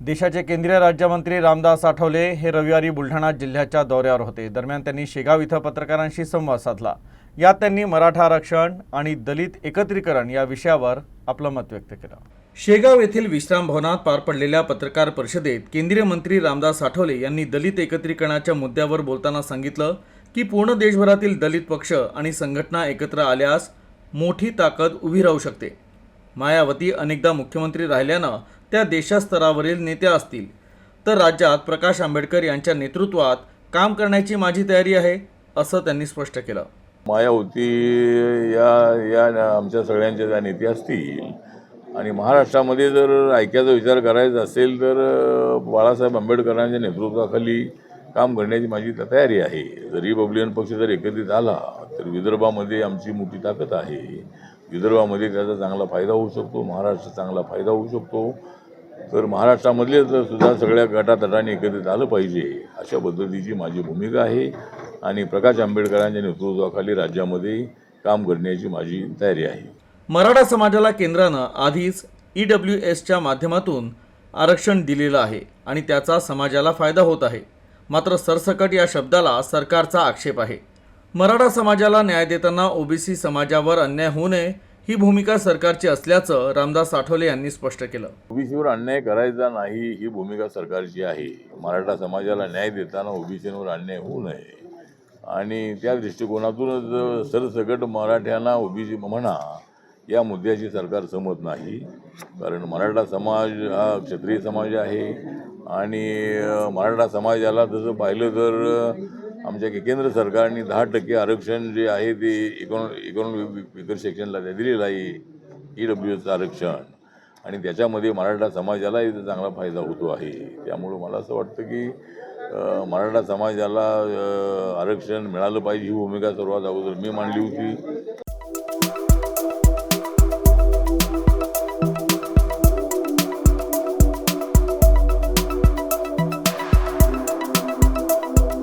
देशाचे केंद्रीय राज्यमंत्री रामदास आठवले हे रविवारी बुलढाणा जिल्ह्याच्या दौऱ्यावर होते. दरम्यान त्यांनी शेगाव इथं पत्रकारांशी संवाद साधला. यात त्यांनी मराठा आरक्षण आणि दलित एकत्रीकरण या विषयावर आपलं मत व्यक्त केलं. शेगाव येथील विश्राम भवनात पार पडलेल्या पत्रकार परिषदेत केंद्रीय मंत्री रामदास आठवले यांनी दलित एकत्रीकरणाच्या मुद्द्यावर बोलताना सांगितलं की पूर्ण देशभरातील दलित पक्ष आणि संघटना एकत्र आल्यास मोठी ताकद उभी राहू शकते. मायावती अनेकदा मुख्यमंत्री राहिल्यानं त्या देशस्तरावरील नेत्या असतील. तर राज्यात प्रकाश आंबेडकर यांच्या नेतृत्वात काम करण्याची माझी तयारी आहे असं त्यांनी स्पष्ट केलं. मायावती या या आमच्या सगळ्यांच्या ज्या नेत्या असतील आणि महाराष्ट्रामध्ये जर ऐक्याचा विचार करायचा असेल तर बाळासाहेब आंबेडकरांच्या नेतृत्वाखाली काम करण्याची माझी त- तयारी आहे. जर रिपब्लिकन पक्ष जर एकत्रित आला तर विदर्भामध्ये आमची मोठी ताकद आहे. विदर्भामध्ये त्याचा चांगला फायदा होऊ शकतो महाराष्ट्र चांगला फायदा होऊ शकतो. तर महाराष्ट्रामधले तर सुद्धा सगळ्या गटातटाने एकत्रित आलं पाहिजे. अशा पद्धतीची माझी भूमिका आहे. आणि प्रकाश आंबेडकरांच्या नेतृत्वाखाली राज्यामध्ये काम करण्याची माझी तयारी आहे. मराठा समाजाला केंद्रानं आधीच ई डब्ल्यू एसच्या माध्यमातून आरक्षण दिलेलं आहे आणि त्याचा समाजाला फायदा होत आहे. मात्र सरसकट या शब्दाला सरकारचा आक्षेप आहे. मराठा समाजाला न्याय देताना ओबीसी समाजावर अन्याय होऊ नये ही भूमिका सरकारची असल्याचं रामदास आठवले यांनी स्पष्ट केलं. ओबीसीवर अन्याय करायचा नाही ही भूमिका सरकारची आहे. मराठा समाजाला न्याय देताना ओबीसीवर अन्याय होऊ नये. आणि त्या दृष्टिकोनातूनच सरसकट मराठ्यांना ओबीसी म्हणा या मुद्द्याशी सरकार सहमत नाही. कारण मराठा समाज हा क्षत्रिय समाज आहे. आणि मराठा समाजाला तसं पाहिलं तर आमच्या केंद्र सरकारने दहा टक्के आरक्षण जे आहे ते इकॉन इकॉनॉमिक विकर सेक्शनला त्या दिलेलं आहे ई डब्ल्यू एचं आरक्षण. आणि त्याच्यामध्ये मराठा समाजालाही चांगला फायदा होतो आहे. त्यामुळं मला असं वाटतं की मराठा समाजाला आरक्षण मिळालं पाहिजे ही भूमिका सर्वात अगोदर मी मांडली होती.